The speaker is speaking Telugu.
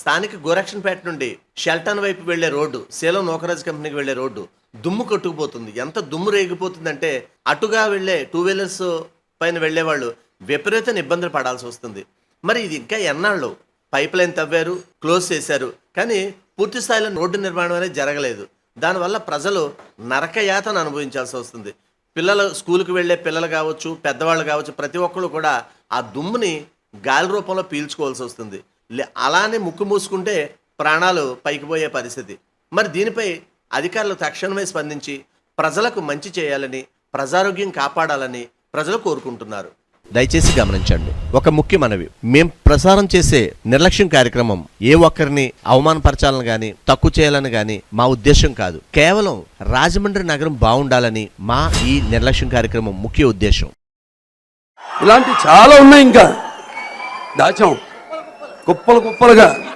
స్థానిక గోరక్షన్పేట నుండి షెల్టన్ వైపు వెళ్ళే రోడ్డు సేలం నోకరాజ్ కంపెనీకి వెళ్ళే రోడ్డు దుమ్ము కొట్టుకుపోతుంది. ఎంత దుమ్ము రేగిపోతుందంటే అటుగా వెళ్ళే టూ వీలర్స్ పైన వెళ్ళే వాళ్ళు విపరీతమైన ఇబ్బందులు పడాల్సి వస్తుంది. మరి ఇది ఇంకా ఎన్నాళ్ళు? పైప్ లైన్ తవ్వారు క్లోజ్ చేశారు కానీ పూర్తి స్థాయిలో రోడ్డు నిర్మాణం అనేది జరగలేదు. దానివల్ల ప్రజలు నరకయాతను అనుభవించాల్సి వస్తుంది. పిల్లలు స్కూల్కి వెళ్ళే పిల్లలు కావచ్చు పెద్దవాళ్ళు కావచ్చు ప్రతి ఒక్కరు కూడా ఆ దుమ్ముని గాలి రూపంలో పీల్చుకోవాల్సి వస్తుంది. అలానే ముక్కు మూసుకుంటే ప్రాణాలు పైకి పోయే పరిస్థితి. మరి దీనిపై అధికారులు తక్షణమే స్పందించి ప్రజలకు మంచి చేయాలని ప్రజారోగ్యం కాపాడాలని ప్రజలు కోరుకుంటున్నారు. దయచేసి గమనించండి ఒక ముఖ్య మనవి. మేం ప్రసారం చేసే నిర్లక్ష్యం కార్యక్రమం ఏ ఒక్కరిని అవమానపరచాలని గాని తక్కువ చేయాలని గాని మా ఉద్దేశం కాదు. కేవలం రాజమండ్రి నగరం బాగుండాలని మా ఈ నిర్లక్ష్యం కార్యక్రమం ముఖ్య ఉద్దేశం ఇలాంటి చాలా ఉన్నాయి ఇంకా. దాచాం. కుప్పలు కుప్పలుగా